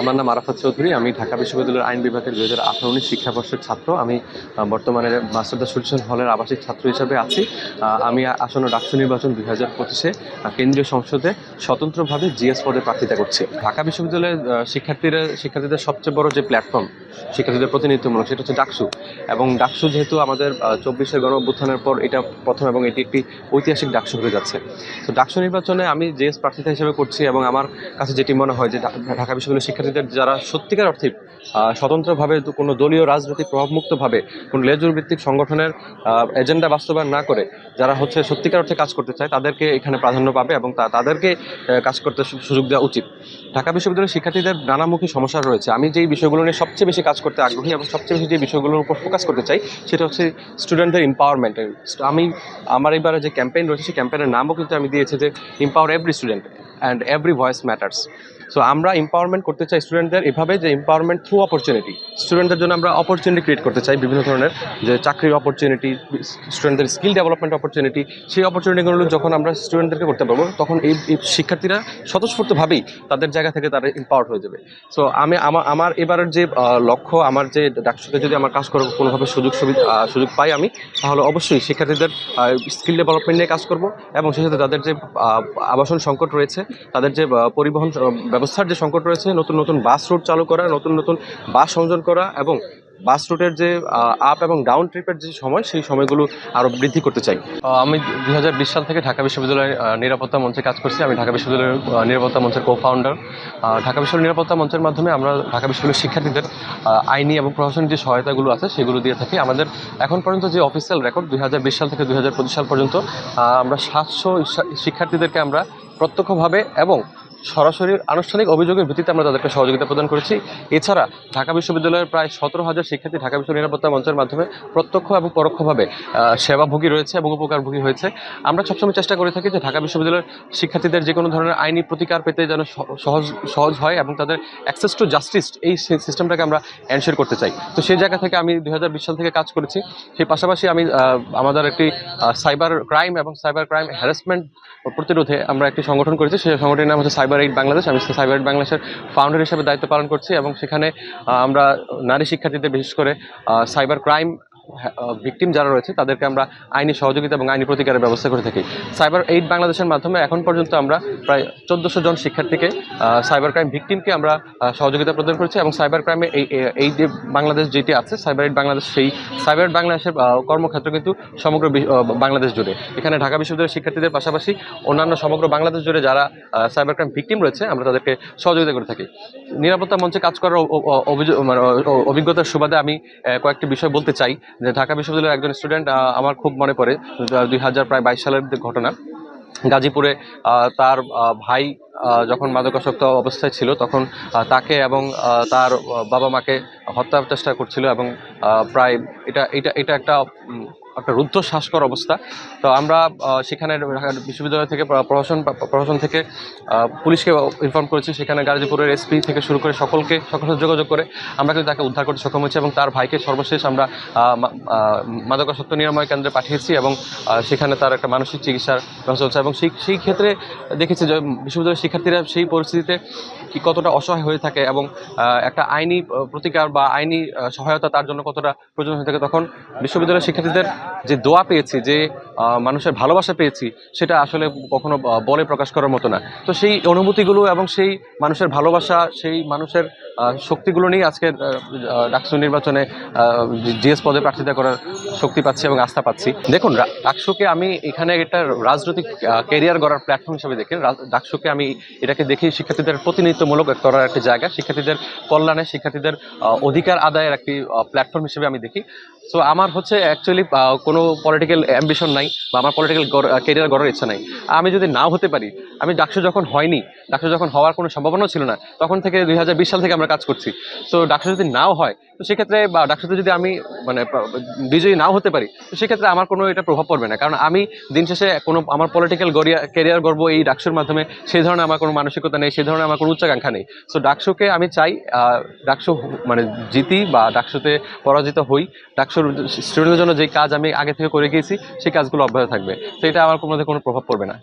আমার নাম আরাফাত চৌধুরী, আমি ঢাকা বিশ্ববিদ্যালয়ের আইন বিভাগের দুই হাজার আঠারো উনিশ শিক্ষাবর্ষের ছাত্র। আমি বর্তমানে মাস্টার দ্য সলিউশন হলের আবাসিক ছাত্র হিসেবে আছি। আমি আসন্ন ডাকসু নির্বাচন দুই হাজার পঁচিশে কেন্দ্রীয় সংসদে স্বতন্ত্রভাবে জিএস পদে প্রার্থিতা করছি। ঢাকা বিশ্ববিদ্যালয়ের শিক্ষার্থীরা, শিক্ষার্থীদের সবচেয়ে বড় যে প্ল্যাটফর্ম শিক্ষার্থীদের প্রতিনিধিত্বমূলক, সেটা হচ্ছে ডাকসু। এবং ডাকসু যেহেতু আমাদের চব্বিশের গণ অভ্যুত্থানের পর এটা প্রথম এবং এটি একটি ঐতিহাসিক ডাকসু হয়ে যাচ্ছে। তো ডাকসু নির্বাচনে আমি জেএস প্রার্থিতা হিসেবে করছি এবং আমার কাছে যেটি মনে হয় যে ঢাকা বিশ্ববিদ্যালয়ের শিক্ষার্থীদের যারা সত্যিকার অর্থে স্বতন্ত্রভাবে কোনো দলীয় রাজনৈতিক প্রভাবমুক্তভাবে কোনো লেজুর ভিত্তিক সংগঠনের এজেন্ডা বাস্তবায়ন না করে যারা হচ্ছে সত্যিকার অর্থে কাজ করতে চায়, তাদেরকে এখানে প্রাধান্য পাবে এবং তাদেরকে কাজ করতে সুযোগ দেওয়া উচিত। ঢাকা বিশ্ববিদ্যালয়ের শিক্ষার্থীদের নানামুখী সমস্যা রয়েছে। আমি যেই বিষয়গুলো নিয়ে সবচেয়ে বেশি কাজ করতে আগ্রহী এবং সবচেয়ে বেশি যে বিষয়গুলোর উপর ফোকাস করতে চাই, সেটা হচ্ছে স্টুডেন্টদের এম্পাওয়ারমেন্ট আমি, আমার এবারে যে ক্যাম্পেইন রয়েছে, সেই ক্যাম্পেইনের নামও কিন্তু আমি দিয়েছি যে empower every student and every voice matters so আমরা এম্পাওয়ারমেন্ট করতে চাই স্টুডেন্টদের এভাবে যে এম্পাওয়ারমেন্ট থ্রু অপরচুনিটি স্টুডেন্টদের জন্য আমরা অপরচুনিটি ক্রিয়েট করতে চাই বিভিন্ন ধরনের যে চাকরির অপরচুনিটি স্টুডেন্টদের স্কিল ডেভেলপমেন্ট অপরচুনিটি সেই অপরচুনিটিগুলো যখন আমরা স্টুডেন্টদেরকে করতে পারব, তখন এই শিক্ষার্থীরা স্বতঃস্ফূর্তভাবেই তাদের জায়গা থেকে তারা এম্পাওয়ার্ড হয়ে যাবে। সো আমি আমার আমার এবারের যে লক্ষ্য, আমার যে ডাকসুতে যদি আমার কাজ করার কোনোভাবে সুযোগ সুবিধা সুযোগ পাই আমি, তাহলে অবশ্যই শিক্ষার্থীদের স্কিল ডেভেলপমেন্ট নিয়ে কাজ করব এবং সেই সাথে তাদের যে আবাসন সংকট রয়েছে, তাদের যে পরিবহন ব্যবস্থার যে সংকট রয়েছে, নতুন নতুন বাস রুট চালু করা, নতুন নতুন বাস সংযোজন করা এবং বাস রুটের যে আপ এবং ডাউন ট্রিপের যে সময়, সেই সময়গুলো আরও বৃদ্ধি করতে চাই। আমি দুই হাজার বিশ সাল থেকে ঢাকা বিশ্ববিদ্যালয়ের নিরাপত্তা মঞ্চে কাজ করছি। আমি ঢাকা বিশ্ববিদ্যালয়ের নিরাপত্তা মঞ্চের কো ফাউন্ডার ঢাকা বিশ্ববিদ্যালয় নিরাপত্তা মঞ্চের মাধ্যমে আমরা ঢাকা বিশ্ববিদ্যালয়ের শিক্ষার্থীদের আইনি এবং প্রশাসনিক যে সহায়তাগুলো আছে, সেগুলো দিয়ে থাকি। আমাদের এখন পর্যন্ত যে অফিসিয়াল রেকর্ড দুই হাজার বিশ সাল থেকে দুই হাজার পঁচিশ সাল পর্যন্ত আমরা সাতশো শিক্ষার্থীদেরকে আমরা প্রত্যক্ষভাবে এবং সরাসরি আনুষ্ঠানিক অভিযোগের ভিত্তিতে আমরা তাদেরকে সহযোগিতা প্রদান করেছি। এছাড়া ঢাকা বিশ্ববিদ্যালয়ের প্রায় সতেরো হাজার শিক্ষার্থী ঢাকা বিশ্ব নিরাপত্তা মঞ্চের মাধ্যমে প্রত্যক্ষ এবং পরোক্ষভাবে সেবাভোগী রয়েছে এবং উপকারভোগী হয়েছে। আমরা সবসময় চেষ্টা করে থাকি যে ঢাকা বিশ্ববিদ্যালয়ের শিক্ষার্থীদের যে কোনো ধরনের আইনি প্রতিকার পেতে যেন সহজ সহজ হয় এবং তাদের অ্যাক্সেস টু জাস্টিস এই সিস্টেমটাকে আমরা এনশিওর করতে চাই। তো সেই জায়গা থেকে আমি দু হাজার বিশ সাল থেকে কাজ করেছি। সেই পাশাপাশি আমি আমাদের একটি সাইবার ক্রাইম এবং সাইবার ক্রাইম হ্যারাসমেন্ট প্রতিরোধে আমরা একটি সংগঠন করেছি। সেই সংগঠনের নাম হচ্ছে সাইবার এইড বাংলাদেশ আমি সাইবার বাংলাদেশের ফাউন্ডার হিসেবে দায়িত্ব পালন করছি এবং সেখানে আমরা নারী শিক্ষার্থীদের, বিশেষ করে সাইবার ক্রাইম ভিকটিম যারা রয়েছে, তাদেরকে আমরা আইনি সহযোগিতা এবং আইনি প্রতিকারের ব্যবস্থা করে থাকি। সাইবার এইড বাংলাদেশের মাধ্যমে এখন পর্যন্ত আমরা প্রায় চোদ্দোশো জন শিক্ষার্থীকে সাইবার ক্রাইম ভিকটিমকে আমরা সহযোগিতা প্রদান করেছি এবং সাইবার ক্রাইমে এই এই- যে বাংলাদেশ যেটি আছে সাইবার এইড বাংলাদেশ সেই সাইবার বাংলাদেশের কর্মক্ষেত্র কিন্তু সমগ্র বাংলাদেশ জুড়ে। এখানে ঢাকা বিশ্ববিদ্যালয়ের শিক্ষার্থীদের পাশাপাশি অন্যান্য সমগ্র বাংলাদেশ জুড়ে যারা সাইবার ক্রাইম ভিকটিম রয়েছে, আমরা তাদেরকে সহযোগিতা করে থাকি। নিরাপত্তা মঞ্চে কাজ করার অভিযোগ মানে অভিজ্ঞতার সুবাদে আমি কয়েকটি বিষয় বলতে চাই। যে ঢাকা বিশ্ববিদ্যালয়ের একজন স্টুডেন্ট আমার খুব মনে পড়ে দুই হাজার প্রায় বাইশ সালের ঘটনা। গাজীপুরে তার ভাই যখন মাদকাসক্ত অবস্থায় ছিল, তখন তাকে এবং তার বাবা মাকে হত্যার চেষ্টা করছিল এবং প্রায় এটা এটা এটা একটা একটা রুদ্ধশ্বাসকর অবস্থা। তো আমরা সেখানে বিশ্ববিদ্যালয় থেকে প্রশাসন প্রশাসন থেকে পুলিশকে ইনফর্ম করেছি। সেখানে গাজীপুরের এসপি থেকে শুরু করে সকলকে, সকল সাথে যোগাযোগ করে আমরা কিন্তু তাকে উদ্ধার করতে সক্ষম হয়েছি এবং তার ভাইকে সর্বশেষ আমরা মাদকাসক্ত নিরাময় কেন্দ্রে পাঠিয়েছি এবং সেখানে তার একটা মানসিক চিকিৎসার ব্যবস্থা হচ্ছে এবং সেই সেই ক্ষেত্রে দেখেছি যে বিশ্ববিদ্যালয়ের শিক্ষার্থীরা সেই পরিস্থিতিতে কি কতটা অসহায় হয়ে থাকে এবং একটা আইনি প্রতিকার বা আইনি সহায়তা তার জন্য কতটা প্রয়োজন হয়ে থাকে তখন বিশ্ববিদ্যালয়ের শিক্ষার্থীদের যে দোয়া পেয়েছি, যে মানুষের ভালোবাসা পেয়েছি, সেটা আসলে কখনো বলে প্রকাশ করার মতো না। তো সেই অনুভূতিগুলো এবং সেই মানুষের ভালোবাসা, সেই মানুষের শক্তিগুলো নিয়ে আজকে ডাকসু নির্বাচনে জিএস পদে প্রার্থিতা করার শক্তি পাচ্ছি এবং আস্থা পাচ্ছি। দেখুন ডাকসুকে আমি এখানে একটা রাজনৈতিক ক্যারিয়ার গড়ার প্ল্যাটফর্ম হিসেবে দেখি। ডাকসুকে আমি এটাকে দেখি শিক্ষার্থীদের প্রতিনিধিত্বমূলক করার একটা জায়গা। শিক্ষার্থীদের কল্যাণে, শিক্ষার্থীদের অধিকার আদায়ের একটি প্ল্যাটফর্ম হিসেবে আমি দেখি। সো আমার হচ্ছে অ্যাকচুয়ালি কোনো পলিটিক্যাল অ্যাম্বিশন নাই বা আমার পলিটিক্যাল ক্যারিয়ার গড়ার ইচ্ছা নাই। আমি যদি নাও হতে পারি, আমি ডাকসু যখন হয়নি, ডাকসু যখন হওয়ার কোনো সম্ভাবনাও ছিল না, তখন থেকে দুই হাজার বিশ সাল থেকে আমরা কাজ করছি। সো ডাকসু যদি নাও হয় তো সেক্ষেত্রে বা ডাকসুতে যদি আমি মানে বিজয়ী নাও হতে পারি, তো সেক্ষেত্রে আমার কোনো এটা প্রভাব পড়বে না। কারণ আমি দিন শেষে কোনো, আমার পলিটিক্যাল গড়িয়া ক্যারিয়ার গর্ব এই ডাকসুর মাধ্যমে সেই ধরনের আমার কোনো মানসিকতা নেই সেই ধরনের আমার কোনো উচ্চাকাঙ্ক্ষা নেই। সো ডাকসুকে আমি চাই ডাকসু মানে জিতি বা ডাকসুতে পরাজিত হই। ডাকসুর স্টুডেন্টদের জন্য যে কাজ আমি আগে থেকে করে গিয়েছি সেই কাজগুলো অব্যাহত থাকবে। তো এটা আমার কোনো কোনো প্রভাব পড়বে না।